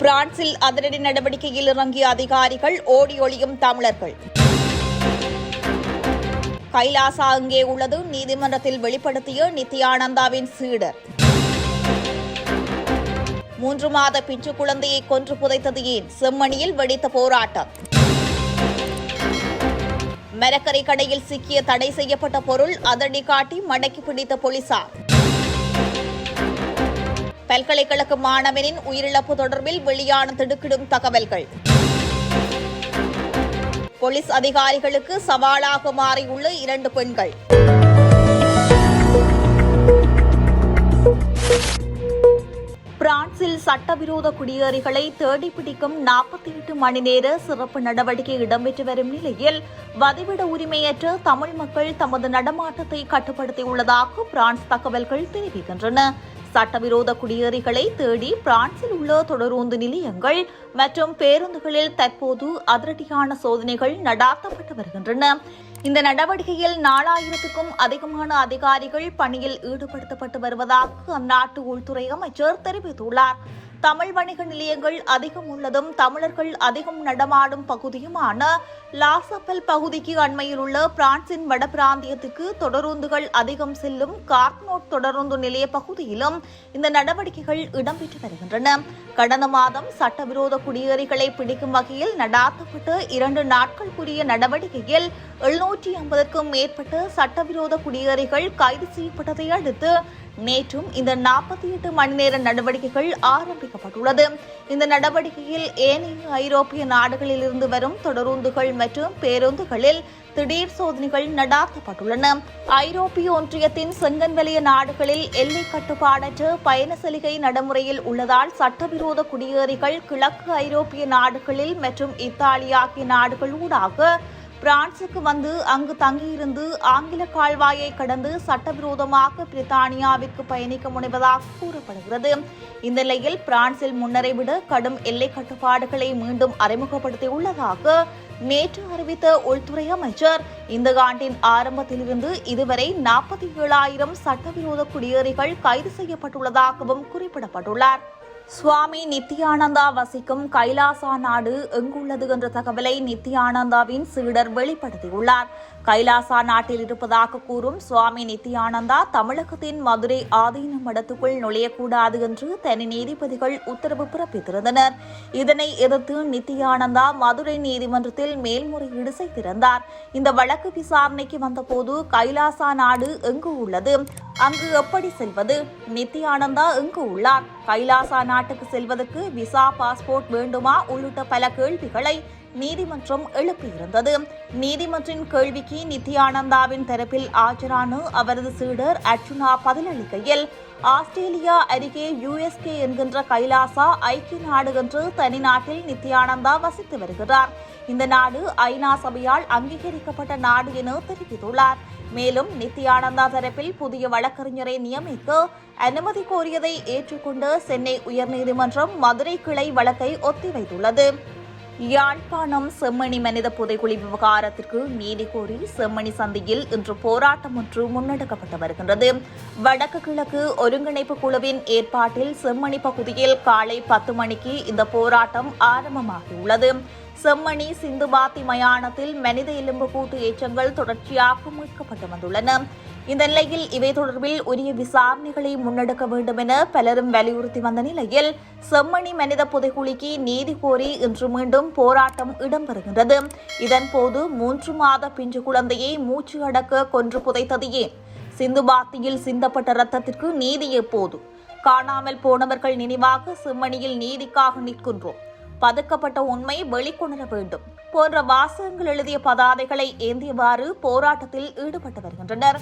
பிரான்சில் அதிரடி நடவடிக்கையில் இறங்கிய அதிகாரிகள் ஓடி ஒளியும் தமிழர்கள். கைலாசா அங்கே உள்ளது நீதிமன்றத்தில் வெளிப்படுத்திய நித்யானந்தாவின் சீடர் மூன்று மாத பிஞ்சு குழந்தையை கொன்று புதைத்தது ஏன்? செம்மணியில் வெடித்த போராட்டம். மரக்கரை கடையில் சிக்கிய தடை செய்யப்பட்ட பொருள் அதடி காட்டி மடக்கி பிடித்த போலீசார். பல்கலைக்கழக மாணவனின் உயிரிழப்பு தொடர்பில் வெளியான திடுக்கிடும் தகவல்கள். போலீஸ் அதிகாரிகளுக்கு சவாலாக மாறியுள்ள இரண்டு பெண்கள். பிரான்சில் சட்டவிரோத குடியேறிகளை தேடிப்பிடிக்கும் நாற்பத்தி எட்டு மணி நேர சிறப்பு நடவடிக்கை இடம்பெற்று வரும் நிலையில் வதிவிட உரிமையற்ற தமிழ் மக்கள் தமது நடமாட்டத்தை கட்டுப்படுத்தியுள்ளதாக பிரான்ஸ் தகவல்கள் தெரிவிக்கின்றன. சட்டவிரோத குடியேறிகளை தேடி பிரான்சில் உள்ள தொடரூந்து நிலையங்கள் மற்றும் பேருந்துகளில் தற்போது அதிரடியான சோதனைகள் நடாத்தப்பட்டு வருகின்றன. இந்த நடவடிக்கையில் நாலாயிரத்துக்கும் அதிகமான அதிகாரிகள் பணியில் ஈடுபடுத்தப்பட்டு வருவதாக அந்நாட்டு உள்துறை அமைச்சர் தெரிவித்துள்ளார். தமிழ் வணிக நிலையங்கள் அதிகம் உள்ளதும் தமிழர்கள் அதிகம் நடமாடும் பகுதியுமான லாசப்பல் பகுதிக்கு அண்மையில் உள்ள பிரான்சின் வட பிராந்தியத்துக்கு தொடருந்துகள் அதிகம் செல்லும் கார்க்னோட் தொடருந்து நிலைய பகுதியிலும் இந்த நடவடிக்கைகள் இடம்பெற்று வருகின்றன. கடந்த மாதம் சட்டவிரோத குடியேறிகளை பிடிக்கும் வகையில் நடாத்தப்பட்ட இரண்டு நாட்களுக்குரிய நடவடிக்கையில் எழுநூற்றி ஐம்பதுக்கும் மேற்பட்ட சட்டவிரோத குடியேறிகள் கைது செய்யப்பட்டதை அடுத்து நேற்றும் இந்த நாற்பத்தி எட்டு மணி நேர நடவடிக்கைகள் ஆரம்பிக்கப்பட்டுள்ளது. இந்த நடவடிக்கையில் ஏனைய ஐரோப்பிய நாடுகளில் இருந்து வரும் தொடருந்துகள் மற்றும் பேருந்துகளில் திடீர் சோதனைகள் நடாத்தப்பட்டுள்ளன. ஐரோப்பிய ஒன்றியத்தின் செங்கன்வெளிய நாடுகளில் எல்லை கட்டுப்பாடற்ற பயண சலுகை நடைமுறையில் உள்ளதால் சட்டவிரோத குடியேறிகள் கிழக்கு ஐரோப்பிய நாடுகளில் மற்றும் இத்தாலி ஆகிய நாடுகள் ஊடாக பிரான்சுக்கு வந்து அங்கு தங்கியிருந்து ஆங்கில கால்வாயை கடந்து சட்டவிரோதமாக பிரித்தானியாவிற்கு பயணிக்க முனைவதாக கூறப்படுகிறது. இந்த நிலையில் பிரான்சில் முன்னரை விட கடும் எல்லை கட்டுப்பாடுகளை மீண்டும் அறிமுகப்படுத்தியுள்ளதாக நேற்று அறிவித்த உள்துறை அமைச்சர். இந்த ஆண்டின் ஆரம்பத்திலிருந்து இதுவரை நாற்பத்தி ஏழாயிரம் சட்டவிரோத குடியேறிகள் கைது செய்யப்பட்டுள்ளதாகவும் குறிப்பிடப்பட்டுள்ளார். சுவாமி நித்யானந்தா வசிக்கும் கைலாசா நாடு எங்குள்ளது என்ற தகவலை நித்யானந்தாவின் சீடர் வெளிப்படுத்தியுள்ளார். கைலாசா நாட்டில் இருப்பதாக கூறும் சுவாமி நித்யானந்தா தமிழகத்தின் மதுரை ஆதீன மடத்துக்குள் நுழையக்கூடாது என்று தனி நீதிபதிகள் உத்தரவு பிறப்பித்திருந்தனர். இதனை எதிர்த்து நித்யானந்தா மதுரை நீதிமன்றத்தில் மேல்முறையீடு செய்திருந்தார். இந்த வழக்கு விசாரணைக்கு வந்தபோது கைலாசா நாடு எங்கு உள்ளது? அங்கு எப்படி செல்வது? நித்யானந்தா எங்கு உள்ளார்? கைலாசா நாட்டுக்கு செல்வதற்கு விசா பாஸ்போர்ட் வேண்டுமா உள்ளிட்ட பல கேள்விகளை நீதிமன்றம் எழுப்பியிருந்தது. நீதிமன்றின் கேள்விக்கு நித்யானந்தாவின் தரப்பில் ஆஜரான அவரது சீடர் அர்ச்சுனா பதிலளிக்கையில் ஆஸ்திரேலியா அருகே யுஎஸ்கே என்கின்ற கைலாசா ஐக்கிய நாடு என்று தனி நாட்டில் நித்யானந்தா வசித்து வருகிறார். இந்த நாடு ஐநா சபையால் அங்கீகரிக்கப்பட்ட நாடு என தெரிவித்துள்ளார். மேலும் நித்யானந்தா தரப்பில் புதிய வழக்கறிஞரை நியமிக்க அனுமதி கோரியதை ஏற்றுக்கொண்ட சென்னை உயர்நீதிமன்றம் மதுரை கிளை வழக்கை ஒத்திவைத்துள்ளது. யாழ்ப்பாணம் செம்மணி மனித புதைகுழி விவகாரத்திற்கு நீதி கோரி செம்மணி சந்தையில் இன்று போராட்டம் ஒன்று முன்னெடுக்கப்பட்டு வருகின்றது. வடக்கு கிழக்கு ஒருங்கிணைப்பு குழுவின் ஏற்பாட்டில் செம்மணி பகுதியில் காலை பத்து மணிக்கு இந்த போராட்டம் ஆரம்பமாகியுள்ளது. செம்மணி சிந்துபாத்தி மயானத்தில் மனித எலும்பு கூட்டு ஏற்றங்கள் தொடர்ச்சியாக மீட்கப்பட்டு வந்துள்ளன. இந்த நிலையில் இவை தொடர்பில் உரிய விசாரணைகளை முன்னெடுக்க வேண்டும் என பலரும் வலியுறுத்தி வந்த நிலையில் செம்மணி மனித புதைகுழிக்கு நீதி கோரி இன்று மீண்டும் போராட்டம் இடம்பெறுகின்றது. இதன்போது மூன்று மாத பிஞ்சு குழந்தையை மூச்சு அடக்க கொன்று புதைத்தது ஏன் சிந்துபாத்தியில் சிந்தப்பட்ட ரத்தத்திற்கு நீதி எப்போது? காணாமல் போனவர்கள் நினைவாக செம்மணியில் நீதிக்காக நிற்கின்றோம். பதுக்கப்பட்ட உண்மை வெளிக்கொணர வேண்டும். போன்ற வாசகங்கள் எழுதிய பதாதைகளை ஏந்தியவாறு போராட்டத்தில் ஈடுபட்டு வருகின்றனர்.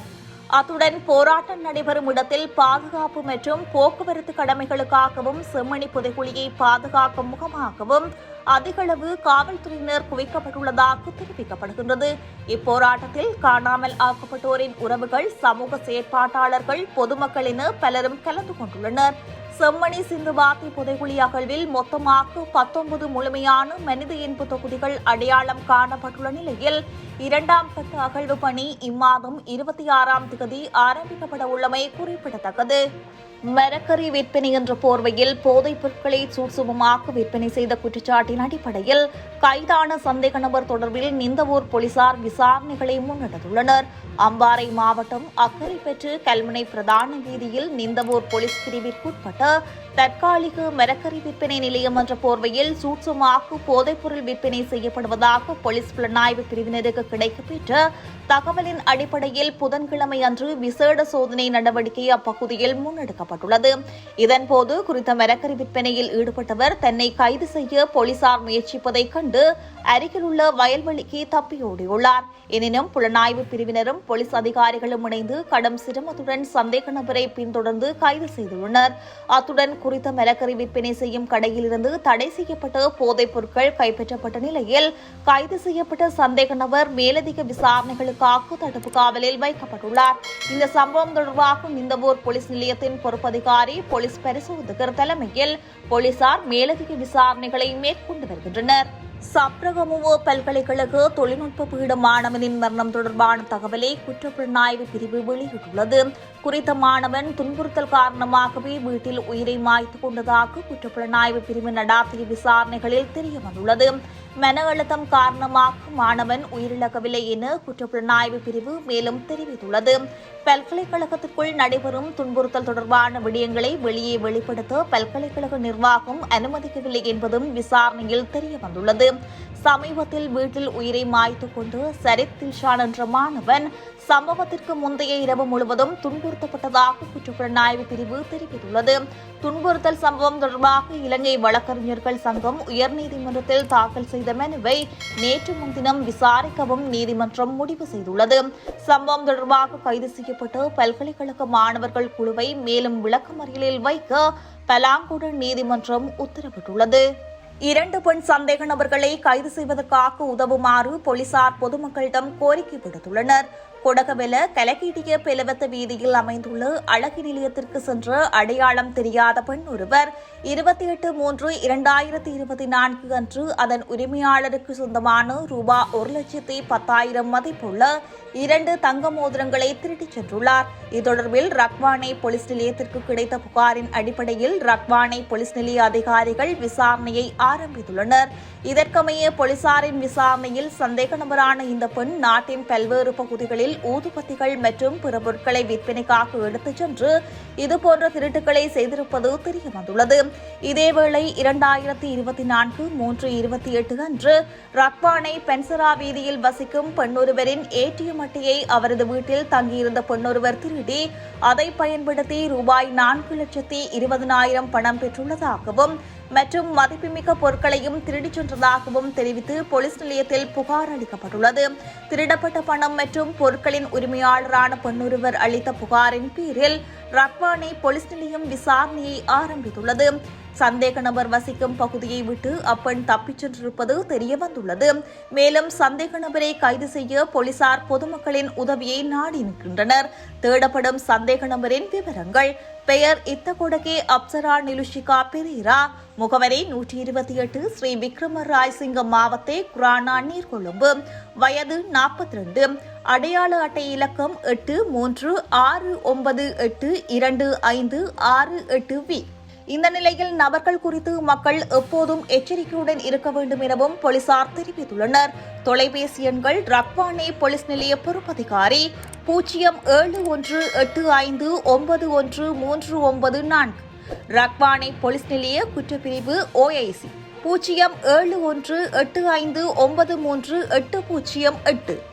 அத்துடன் போராட்டம் நடைபெறும் இடத்தில் பாதுகாப்பு மற்றும் போக்குவரத்து கடமைகளுக்காகவும் செம்மணி புதைகுழியை பாதுகாக்கும் முகமாகவும் அதிகளவு காவல்துறையினர் குவிக்கப்பட்டுள்ளதாக தெரிவிக்கப்படுகின்றது. இப்போராட்டத்தில் காணாமல் ஆக்கப்பட்டோரின் உறவுகள் சமூக செயற்பாட்டாளர்கள் பொதுமக்கள் என பலரும் கலந்து கொண்டுள்ளனர். செம்மணி சிந்துபாத்தி புதைகுழி அகழ்வில் மொத்தமாக பத்தொன்பது முழுமையான மனித இன்பு தொகுதிகள் அடையாளம் காணப்பட்டுள்ள நிலையில் இரண்டாம் கட்ட அகழ்வு பணி இம்மாதம் இருபத்தி ஆறாம் தேதி ஆரம்பிக்கப்பட உள்ளமை குறிப்பிடத்தக்கது. மரக்கறி விற்பனை என்ற போர்வையில் போதைப் பொருட்களை சூட்சுமமாக விற்பனை செய்த குற்றச்சாட்டின் அடிப்படையில் கைதான சந்தேக நபர் தொடர்பில் நிந்தவூர் போலீசார் விசாரணைகளை முன்னெடுத்துள்ளனர். அம்பாறை மாவட்டம் அக்கரைப்பற்று கல்முனை பிரதான வீதியில் நிந்தவூர் போலீஸ் பிரிவிற்குட்பட்ட தற்காலிக மரக்கறி விற்பனை நிலையம் என்ற போர்வையில் சூட்சமாக போதைப்பொருள் விற்பனை செய்யப்படுவதாக போலீஸ் புலனாய்வு பிரிவினருக்கு கிடைக்கப்பெற்ற தகவலின் அடிப்படையில் புதன்கிழமை அன்று விசேட சோதனை நடவடிக்கை அப்பகுதியில் முன்னெடுக்கப்பட்டுள்ளது. இதன்போது குறித்த மரக்கறி விற்பனையில் ஈடுபட்டவர் தன்னை கைது செய்ய போலீசார் முயற்சிப்பதைக் கண்டு அருகில் உள்ள வயல்வெளிக்கு தப்பியோடியுள்ளார் எனினும் புலனாய்வு பிரிவினரும் போலீஸ் அதிகாரிகளும் இணைந்து கடும் சிரமத்துடன் சந்தேக நபரை பின்தொடர்ந்து கைது செய்துள்ளனர். அத்துடன் குறித்த மரக்கறி விற்பனை செய்யும் கடையிலிருந்து தடை செய்யப்பட்ட போதைப் பொருட்கள் கைப்பற்றப்பட்ட நிலையில் கைது செய்யப்பட்ட சந்தேக நபர் மேலதிக விசாரணைகளுக்காக தடுப்பு காவலில் வைக்கப்பட்டுள்ளார். இந்த சம்பவம் தொடர்பாக நிந்தவூர் போலீஸ் நிலையத்தின் பொறுப்பதிகாரி போலீஸ் பரிசோதகர் தலைமையில் போலீசார் மேலதிக விசாரணைகளை மேற்கொண்டு வருகின்றனர். சப்ரகமுவோ பல்கலைக்கழக தொழில்நுட்ப பீட மாணவனின் மரணம் தொடர்பான தகவலை குற்றப்புலனாய்வு பிரிவு வெளியிட்டுள்ளது. குறித்த மாணவன் துன்புறுத்தல் காரணமாகவே வீட்டில் உயிரை மாய்த்து கொண்டதாக குற்றப்புலனாய்வு பிரிவு நடாத்திய விசாரணைகளில் தெரியவந்துள்ளது. மன அழுத்தம் காரணமாக மாணவன் உயிரிழக்கவில்லை என குற்றப்புலனாய்வு பிரிவு மேலும் தெரிவித்துள்ளது. பல்கலைக்கழகத்திற்குள் நடைபெறும் துன்புறுத்தல் தொடர்பான விடயங்களை வெளியே வெளிப்படுத்த பல்கலைக்கழக நிர்வாகம் அனுமதிக்கவில்லை என்பதும் விசாரணையில் தெரியவந்துள்ளது. சமீபத்தில் வீட்டில் உயிரை மாய்த்துக் கொண்டு சரித் தில்ஷான் என்ற மாணவன் சம்பவத்திற்கு முந்தைய இரவு முழுவதும் துன்புறுத்தப்பட்டதாக குற்றப்புலனாய்வு பிரிவு தெரிவித்துள்ளது. துன்புறுத்தல் சம்பவம் தொடர்பாக இலங்கை வழக்கறிஞர்கள் சங்கம் உயர்நீதிமன்றத்தில் தாக்கல் செய்த மனுவை நேற்று முன்தினம் விசாரிக்கவும் நீதிமன்றம் முடிவு செய்துள்ளது. சம்பவம் தொடர்பாக கைது செய்யப்பட்ட பல்கலைக்கழக மாணவர்கள் குழுவை மேலும் விளக்கமறியலில் வைக்க பலாங்குடன் நீதிமன்றம் உத்தரவிட்டுள்ளது. இரண்டு பெண் சந்தேக நபர்களை கைது செய்வதற்காக உதவுமாறு போலீசார் பொதுமக்களிடம் கோரிக்கை விடுத்துள்ளனர். கொடகவெல கலக்கீட்டிய பெலவத்த வீதியில் அமைந்துள்ள அழகு நிலையத்திற்கு சென்ற அடையாளம் தெரியாத பெண் ஒருவர் இருபத்தி எட்டு மூன்று இரண்டாயிரத்தி இருபத்தி நான்கு அன்று அதன் உரிமையாளருக்கு சொந்தமான ரூபா ஒரு லட்சத்தி பத்தாயிரம் மதிப்புள்ள இரண்டு தங்க மோதிரங்களை திருட்டிச் சென்றுள்ளார். இது தொடர்பில் ரக்வானை போலீஸ் நிலையத்திற்கு கிடைத்த புகாரின் அடிப்படையில் ரக்வானை போலீஸ் நிலைய அதிகாரிகள் விசாரணையை ஆரம்பித்துள்ளனர். இதற்கமைய போலீசாரின் விசாரணையில் சந்தேக நபரான இந்த பெண் நாட்டின் பல்வேறு பகுதிகளில் ஊதுபத்திகள் மற்றும் பிற பொருட்களை விற்பனைக்காக எடுத்துச் சென்று இதுபோன்ற திருட்டுகளை செய்திருப்பது தெரியவந்துள்ளது. இதேவேளை இரண்டாயிரத்தி இருபத்தி நான்கு மூன்று இருபத்தி எட்டு அன்று ரக்வானை பென்சரா வீதியில் வசிக்கும் பெண்ணொருவரின் ஏடிஎம் அட்டையை அவரது வீட்டில் தங்கியிருந்த பெண்ணொருவர் திருடி அதை பயன்படுத்தி ரூபாய் நான்கு லட்சத்தி இருபதனாயிரம் பணம் பெற்றுள்ளதாகவும் மற்றும் மதிப்புமிக்க பொருட்களையும் திருடிச் சென்றதாகவும் தெரிவித்து போலீஸ் நிலையத்தில் புகார் அளிக்கப்பட்டுள்ளது. திருடப்பட்ட பணம் மற்றும் பொருட்களின் உரிமையாளரான பெண்ணொருவர் அளித்த புகாரின் பேரில் ரக்வானை போலீஸ் நிலையம் விசாரணையை ஆரம்பித்துள்ளது. சந்தேக நபர் வசிக்கும் பகுதியை விட்டு அப்பெண் தப்பிச் சென்றிருப்பது தெரியவந்துள்ளது. மேலும் சந்தேக நபரை கைது செய்ய போலீசார் பொதுமக்களின் உதவியை நாடி நிற்கின்றனர். தேடப்படும் சந்தேக நபரின் விவரங்கள். பெயர் இத்தகொடகே அப்சரா நிலுஷிகா பெரீரா. முகவரி நூற்றி இருபத்தி எட்டு ஸ்ரீ விக்ரம ராய் சிங்கம் மாவத்தே குரானா நீர்கொழும்பு. வயது நாற்பத்தி ரெண்டு அடையாள அட்டை இலக்கம் எட்டு மூன்று ஆறு ஒன்பது எட்டு இரண்டு ஐந்து ஆறு எட்டு வி. இந்த நிலையில் நபர்கள் குறித்து மக்கள் எப்போதும் எச்சரிக்கையுடன் இருக்க வேண்டும் எனவும் போலீசார் தெரிவித்துள்ளனர். தொலைபேசி எண்கள் ரக்வானே போலீஸ் நிலைய பொறுப்பதிகாரி பூஜ்ஜியம் ஏழு ஒன்று எட்டு ஐந்து ஒன்பது ஒன்று மூன்று ஒன்பது நான்கு. ரக்வானே போலீஸ் நிலைய குற்றப்பிரிவு ஓஐசி பூஜ்ஜியம் ஏழு ஒன்று எட்டு ஐந்து ஒன்பது மூன்று எட்டு பூஜ்ஜியம் எட்டு.